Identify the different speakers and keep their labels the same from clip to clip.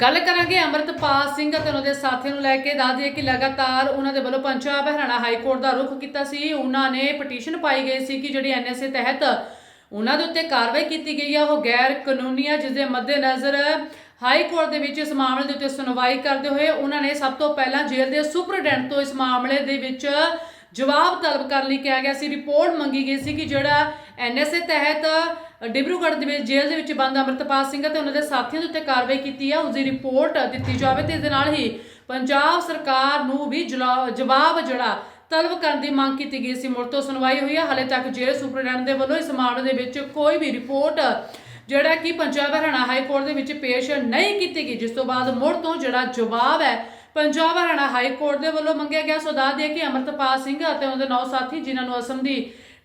Speaker 1: ਗੱਲ ਕਰਾਂਗੇ ਅੰਮ੍ਰਿਤਪਾਲ ਸਿੰਘ ਅਤੇ ਉਹਨਾਂ ਦੇ ਸਾਥੀਆਂ ਨੂੰ ਲੈ ਕੇ, ਦੱਸ ਦਈਏ ਕਿ ਲਗਾਤਾਰ ਉਹਨਾਂ ਦੇ ਵੱਲੋਂ ਪੰਜਾਬ ਹਰਿਆਣਾ ਹਾਈ ਕੋਰਟ ਦਾ ਰੁਖ ਕੀਤਾ ਸੀ। ਉਹਨਾਂ ਨੇ ਪਟੀਸ਼ਨ ਪਾਈ ਗਈ ਸੀ ਕਿ ਜਿਹੜੀ ਐਨਐਸਏ ਤਹਿਤ ਉਹਨਾਂ ਦੇ ਉੱਤੇ ਕਾਰਵਾਈ ਕੀਤੀ ਗਈ ਆ। ਉਹ ਗੈਰ ਕਾਨੂੰਨੀ ਆ ਜਿਸ ਦੇ ਮੱਦੇਨਜ਼ਰ ਹਾਈ ਕੋਰਟ ਦੇ ਵਿੱਚ ਇਸ ਮਾਮਲੇ ਦੇ ਉੱਤੇ ਸੁਣਵਾਈ ਕਰਦੇ ਹੋਏ ਉਹਨਾਂ ਨੇ ਸਭ ਤੋਂ ਪਹਿਲਾਂ ਜੇਲ੍ਹ ਦੇ ਸੁਪਰਡੈਂਟ ਤੋਂ ਇਸ ਮਾਮਲੇ ਦੇ ਵਿੱਚ ਜਵਾਬ ਤਲਬ ਕਰਨ ਲਈ। ਕਿਹਾ ਗਿਆ ਸੀ, ਰਿਪੋਰਟ ਮੰਗੀ ਗਈ ਸੀ ਕਿ ਜਿਹੜਾ ਐਨਐਸਏ ਤਹਿਤ ਡਿਬਰੂਗੜ੍ਹ ਦੇ ਵਿੱਚ ਜੇਲ੍ਹ ਦੇ ਵਿੱਚ ਬੰਦ ਅੰਮ੍ਰਿਤਪਾਲ ਸਿੰਘ ਅਤੇ ਉਹਨਾਂ ਦੇ ਸਾਥੀਆਂ ਦੇ ਉੱਤੇ ਕਾਰਵਾਈ ਕੀਤੀ ਹੈ ਉਸ ਦੀ ਰਿਪੋਰਟ ਦਿੱਤੀ ਜਾਵੇ ਤੇ ਇਸ ਦੇ ਨਾਲ ਹੀ ਪੰਜਾਬ ਸਰਕਾਰ ਨੂੰ ਵੀ ਜਲਾ- ਜਵਾਬ ਜਿਹੜਾ ਤਲਬ ਕਰਨ ਦੀ ਮੰਗ ਕੀਤੀ ਗਈ ਸੀ। ਮੁੜ ਤੋਂ ਸੁਣਵਾਈ ਹੋਈ ਹੈ ਹਾਲੇ ਤੱਕ ਜੇਲ੍ਹ ਸੁਪਰਡੈਂਟ ਦੇ ਵੱਲੋਂ ਇਸ ਮਾਮਲੇ ਦੇ ਵਿੱਚ ਕੋਈ ਵੀ ਰਿਪੋਰਟ ਜਿਹੜਾ ਕਿ ਪੰਜਾਬ ਹਰਿਆਣਾ ਹਾਈ ਕੋਰਟ ਦੇ ਵਿੱਚ ਪੇਸ਼ ਨਹੀਂ ਕੀਤੀ ਗਈ। ਜਿਸ ਤੋਂ ਬਾਅਦ ਮੁੜ ਤੋਂ ਜਿਹੜਾ ਜਵਾਬ ਹੈ ਪੰਜਾਬ ਹਰਿਆਣਾ ਹਾਈ ਕੋਰਟ ਦੇ ਵੱਲੋਂ ਮੰਗਿਆ ਗਿਆ। ਸੋ ਦੱਸ ਦਈਏ ਕਿ ਅਮਰਤਪਾਲ ਸਿੰਘ ਅਤੇ ਉਹਨਾਂ ਦੇ ਨੌ ਸਾਥੀ ਜਿਨ੍ਹਾਂ ਨੂੰ ਅਸਮ ਦੀ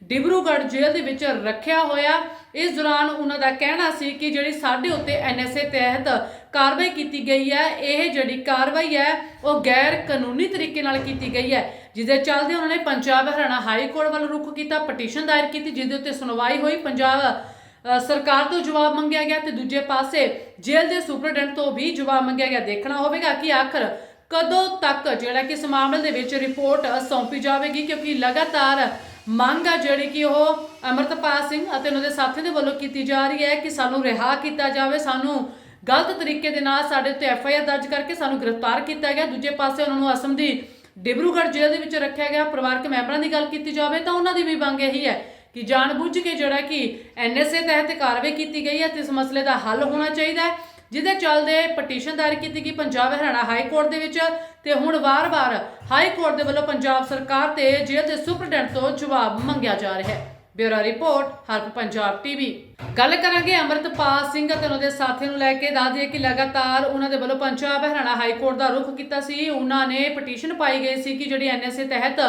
Speaker 1: ਡਿਬਰੂਗੜ੍ਹ ਜੇਲ੍ਹ ਦੇ ਵਿੱਚ ਰੱਖਿਆ ਹੋਇਆ। ਇਸ ਦੌਰਾਨ ਉਹਨਾਂ ਦਾ ਕਹਿਣਾ ਸੀ ਕਿ ਜਿਹੜੀ ਸਾਡੇ ਉੱਤੇ ਐਨਐਸਏ ਤਹਿਤ ਕਾਰਵਾਈ ਕੀਤੀ ਗਈ ਹੈ, ਇਹ ਜਿਹੜੀ ਕਾਰਵਾਈ ਹੈ, ਉਹ ਗੈਰ ਕਾਨੂੰਨੀ ਤਰੀਕੇ ਨਾਲ ਕੀਤੀ ਗਈ ਹੈ, ਜਿਸਦੇ ਚੱਲਦੇ ਉਹਨਾਂ ਨੇ ਪੰਜਾਬ ਹਰਿਆਣਾ ਹਾਈ ਕੋਰਟ ਵੱਲ ਰੁਖ ਕੀਤਾ, ਪਟੀਸ਼ਨ ਦਾਇਰ ਕੀਤੀ ਜਿਸ ਦੇ ਉੱਤੇ ਸੁਣਵਾਈ ਹੋਈ। ਪੰਜਾਬ ਸਰਕਾਰ ਤੋਂ ਜਵਾਬ ਮੰਗਿਆ ਗਿਆ ਤੇ ਦੂਜੇ ਪਾਸੇ ਜੇਲ੍ਹ ਦੇ ਸੁਪਰਡੈਂਟ ਤੋਂ ਵੀ ਜਵਾਬ ਮੰਗਿਆ ਗਿਆ। ਦੇਖਣਾ ਹੋਵੇਗਾ ਕਿ ਆਖਰ ਕਦੋਂ ਤੱਕ ਜਿਹੜਾ ਕਿ ਇਸ ਮਾਮਲੇ ਦੇ ਵਿੱਚ ਰਿਪੋਰਟ ਸੌਂਪੀ ਜਾਵੇਗੀ, ਕਿਉਂਕਿ ਲਗਾਤਾਰ ਮੰਗ ਆ ਜਿਹੜੀ ਕਿ ਉਹ ਅਮਰਤਪਾਲ ਸਿੰਘ ਅਤੇ ਉਹਨਾਂ ਦੇ ਸਾਥੀਆਂ ਦੇ ਵੱਲੋਂ ਕੀਤੀ ਜਾ ਰਹੀ ਹੈ ਕਿ ਸਾਨੂੰ ਰਿਹਾ ਕੀਤਾ ਜਾਵੇ, ਸਾਨੂੰ ਗਲਤ ਤਰੀਕੇ ਦੇ ਨਾਲ ਸਾਡੇ ਉੱਤੇ ਐਫ ਆਈ ਆਰ ਦਰਜ ਕਰਕੇ ਸਾਨੂੰ ਗ੍ਰਿਫਤਾਰ ਕੀਤਾ ਗਿਆ। ਦੂਜੇ ਪਾਸੇ ਉਹਨਾਂ ਨੂੰ ਅਸਮ ਦੀ ਡਿਬਰੂਗੜ੍ਹ ਜੇਲ੍ਹ ਦੇ ਵਿੱਚ ਰੱਖਿਆ ਗਿਆ। ਪਰਿਵਾਰਕ ਮੈਂਬਰਾਂ ਦੀ ਗੱਲ ਕੀਤੀ ਜਾਵੇ ਤਾਂ ਉਹਨਾਂ ਦੀ ਵੀ ਮੰਗ ਇਹੀ ਹੈ ਕਿ ਜਾਣਬੁੱਝ ਕੇ ਜਿਹੜਾ ਕਿ ਐਨਐਸਏ ਤਹਿਤ ਕਾਰਵਾਈ ਕੀਤੀ ਗਈ ਹੈ ਤੇ ਇਸ ਮਸਲੇ ਦਾ ਹੱਲ ਹੋਣਾ ਚਾਹੀਦਾ ਹੈ। ਜਿਹਦੇ ਚੱਲਦੇ ਪਟੀਸ਼ਨ ਦਾਇਰ ਕੀਤੀ ਗਈ ਪੰਜਾਬ ਹਰਿਆਣਾ ਹਾਈ ਕੋਰਟ ਦੇ ਵਿੱਚ ਤੇ ਹੁਣ ਵਾਰ-ਵਾਰ ਹਾਈ ਕੋਰਟ ਦੇ ਵੱਲੋਂ ਪੰਜਾਬ ਸਰਕਾਰ ਤੇ ਜੇਲ੍ਹ ਦੇ ਸੁਪਰਡੈਂਟ ਤੋਂ ਜਵਾਬ ਮੰਗਿਆ ਜਾ ਰਿਹਾ ਹੈ। ਬਿਊਰੋ ਰਿਪੋਰਟ, ਹਰਪ ਪੰਜਾਬ ਟੀਵੀ। ਗੱਲ ਕਰਾਂਗੇ ਅੰਮ੍ਰਿਤਪਾਲ ਸਿੰਘ ਅਤੇ ਉਹਨਾਂ ਦੇ ਸਾਥੀਆਂ ਨੂੰ ਲੈ ਕੇ, ਦੱਸ ਦਈਏ ਕਿ ਲਗਾਤਾਰ ਉਹਨਾਂ ਦੇ ਵੱਲੋਂ ਪੰਜਾਬ ਹਰਿਆਣਾ ਹਾਈ ਕੋਰਟ ਦਾ ਰੁਖ ਕੀਤਾ ਸੀ। ਉਹਨਾਂ ਨੇ ਪਟੀਸ਼ਨ ਪਾਈ ਗਈ ਸੀ ਕਿ ਜਿਹੜੀ ਐਨਐਸਏ ਤਹਿਤ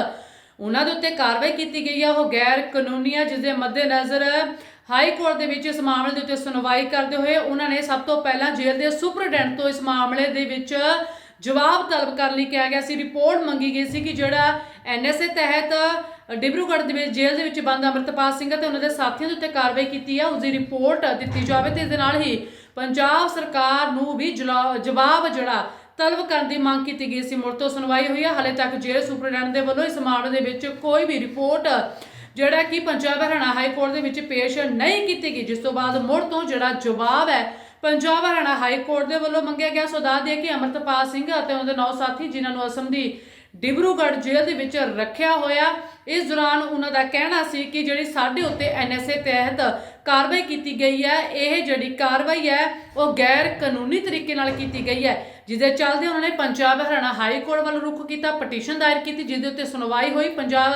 Speaker 1: ਉਹਨਾਂ ਦੇ ਉੱਤੇ ਕਾਰਵਾਈ ਕੀਤੀ ਗਈ ਆ, ਉਹ ਗੈਰ ਕਾਨੂੰਨੀ ਆ ਜਿਸ ਦੇ ਮੱਦੇਨਜ਼ਰ ਹਾਈ ਕੋਰਟ ਦੇ ਵਿੱਚ ਇਸ ਮਾਮਲੇ ਦੇ ਉੱਤੇ ਸੁਣਵਾਈ ਕਰਦੇ ਹੋਏ ਉਹਨਾਂ ਨੇ ਸਭ ਤੋਂ ਪਹਿਲਾਂ ਜੇਲ੍ਹ ਦੇ ਸੁਪਰਡੈਂਟ ਤੋਂ ਇਸ ਮਾਮਲੇ ਦੇ ਵਿੱਚ ਜਵਾਬ ਤਲਬ ਕਰਨ ਲਈ ਕਿਹਾ ਗਿਆ ਸੀ। ਰਿਪੋਰਟ ਮੰਗੀ ਗਈ ਸੀ ਕਿ ਜਿਹੜਾ ਐਨਐਸਏ ਤਹਿਤ ਡਿਬਰੂਗੜ੍ਹ ਦੇ ਵਿੱਚ ਜੇਲ੍ਹ ਦੇ ਵਿੱਚ ਬੰਦ ਅੰਮ੍ਰਿਤਪਾਲ ਸਿੰਘ ਅਤੇ ਉਹਨਾਂ ਦੇ ਸਾਥੀਆਂ ਦੇ ਉੱਤੇ ਕਾਰਵਾਈ ਕੀਤੀ ਆ ਉਸ ਦੀ ਰਿਪੋਰਟ ਦਿੱਤੀ ਜਾਵੇ ਤੇ ਇਸ ਦੇ ਨਾਲ ਹੀ ਪੰਜਾਬ ਸਰਕਾਰ ਨੂੰ ਵੀ ਜਲਾ- ਜਵਾਬ ਜਿਹੜਾ ਤਲਬ ਕਰਨ ਦੀ ਮੰਗ ਕੀਤੀ ਗਈ ਸੀ। ਮੁੜ ਤੋਂ ਸੁਣਵਾਈ ਹੋਈ ਹੈ ਹਾਲੇ ਤੱਕ ਜੇਲ੍ਹ ਸੁਪਰਡੈਂਟ ਦੇ ਵੱਲੋਂ ਇਸ ਮਾਮਲੇ ਦੇ ਵਿੱਚ ਕੋਈ ਵੀ ਰਿਪੋਰਟ ਜਿਹੜਾ ਕਿ ਪੰਜਾਬ ਹਰਿਆਣਾ ਹਾਈ ਕੋਰਟ ਦੇ ਵਿੱਚ ਪੇਸ਼ ਨਹੀਂ ਕੀਤੀ ਗਈ, ਜਿਸ ਤੋਂ ਬਾਅਦ ਮੁੜ ਤੋਂ ਜਿਹੜਾ ਜਵਾਬ ਹੈ, ਪੰਜਾਬ ਹਰਿਆਣਾ ਹਾਈ ਕੋਰਟ ਦੇ ਵੱਲੋਂ ਮੰਗਿਆ ਗਿਆ ਸੋ ਦੱਸ ਕਿ ਅਮਰਤਪਾਲ ਸਿੰਘ ਅਤੇ ਉਹਨਾਂ ਦੇ ਨੌ ਸਾਥੀ, ਜਿਨ੍ਹਾਂ ਨੂੰ ਅਸਮ ਦੀ ਡਿਬਰੂਗੜ੍ਹ ਜੇਲ੍ਹ ਦੇ ਵਿੱਚ ਰੱਖਿਆ ਹੋਇਆ। ਇਸ ਦੌਰਾਨ ਉਹਨਾਂ ਦਾ ਕਹਿਣਾ ਸੀ ਕਿ ਜਿਹੜੀ ਸਾਡੇ ਉੱਤੇ ਐਨਐਸਏ ਤਹਿਤ ਕਾਰਵਾਈ ਕੀਤੀ ਗਈ ਹੈ, ਇਹ ਜਿਹੜੀ ਕਾਰਵਾਈ ਹੈ, ਉਹ ਗੈਰ ਕਾਨੂੰਨੀ ਤਰੀਕੇ ਨਾਲ ਕੀਤੀ ਗਈ ਹੈ, ਜਿਸਦੇ ਚੱਲਦੇ ਉਹਨਾਂ ਨੇ ਪੰਜਾਬ ਹਰਿਆਣਾ ਹਾਈ ਕੋਰਟ ਵੱਲ ਰੁਖ ਕੀਤਾ, ਪਟੀਸ਼ਨ ਦਾਇਰ ਕੀਤੀ ਜਿਸ ਦੇ ਉੱਤੇ ਸੁਣਵਾਈ ਹੋਈ। ਪੰਜਾਬ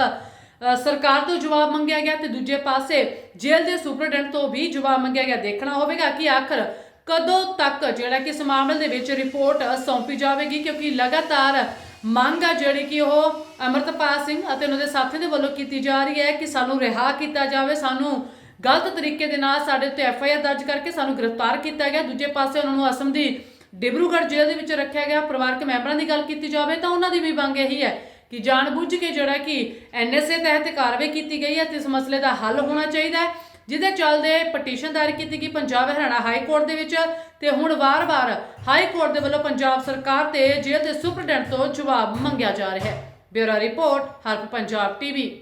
Speaker 1: ਸਰਕਾਰ ਤੋਂ ਜਵਾਬ ਮੰਗਿਆ ਗਿਆ ਤੇ ਦੂਜੇ ਪਾਸੇ ਜੇਲ੍ਹ ਦੇ ਸੁਪਰਡੈਂਟ ਤੋਂ ਵੀ ਜਵਾਬ ਮੰਗਿਆ ਗਿਆ। ਦੇਖਣਾ ਹੋਵੇਗਾ ਕਿ ਆਖਰ ਕਦੋਂ ਤੱਕ ਜਿਹੜਾ ਕਿ ਇਸ ਮਾਮਲੇ ਦੇ ਵਿੱਚ ਰਿਪੋਰਟ ਸੌਂਪੀ ਜਾਵੇਗੀ, ਕਿਉਂਕਿ ਲਗਾਤਾਰ ਮੰਗ ਆ ਜਿਹੜੀ ਕਿ ਉਹ ਅਮਰਤਪਾਲ ਸਿੰਘ ਅਤੇ ਉਹਨਾਂ ਦੇ ਸਾਥੀ ਦੇ ਵੱਲੋਂ ਕੀਤੀ ਜਾ ਰਹੀ ਹੈ ਕਿ ਸਾਨੂੰ ਰਿਹਾ ਕੀਤਾ ਜਾਵੇ। ਸਾਨੂੰ ਗਲਤ ਤਰੀਕੇ ਦੇ ਨਾਲ ਸਾਡੇ ਉੱਤੇ ਐਫ ਆਈ ਆਰ ਦਰਜ ਕਰਕੇ ਸਾਨੂੰ ਗ੍ਰਿਫਤਾਰ ਕੀਤਾ ਗਿਆ। ਦੂਜੇ ਪਾਸੇ ਉਹਨਾਂ ਨੂੰ ਅਸਮ ਦੀ ਡਿਬਰੂਗੜ੍ਹ ਜੇਲ੍ਹ ਦੇ ਵਿੱਚ ਰੱਖਿਆ ਗਿਆ। ਪਰਿਵਾਰਕ ਮੈਂਬਰਾਂ ਦੀ ਗੱਲ ਕੀਤੀ ਜਾਵੇ ਤਾਂ ਉਹਨਾਂ ਦੀ ਵੀ ਮੰਗ ਇਹੀ ਹੈ ਕਿ ਜਾਣਬੁੱਝ ਕੇ ਜਿਹੜਾ ਕਿ ਐਨਐਸਏ ਤਹਿਤ ਕਾਰਵਾਈ ਕੀਤੀ ਗਈ ਹੈ ਤੇ ਇਸ ਮਸਲੇ ਦਾ ਹੱਲ ਹੋਣਾ ਚਾਹੀਦਾ ਹੈ, ਜਿਹਦੇ ਚੱਲਦੇ ਪਟੀਸ਼ਨ ਦਾਇਰ ਕੀਤੀ ਗਈ ਪੰਜਾਬ ਹਰਿਆਣਾ ਹਾਈ ਕੋਰਟ ਦੇ ਵਿੱਚ ਤੇ ਹੁਣ ਵਾਰ-ਵਾਰ ਹਾਈ ਕੋਰਟ ਦੇ ਵੱਲੋਂ ਪੰਜਾਬ ਸਰਕਾਰ ਤੇ ਜੇਲ੍ਹ ਦੇ ਸੁਪਰਡੈਂਟ ਤੋਂ ਜਵਾਬ ਮੰਗਿਆ ਜਾ ਰਿਹਾ ਹੈ। ਬਿਊਰੋ ਰਿਪੋਰਟ, ਹਰਪ ਪੰਜਾਬ ਟੀਵੀ।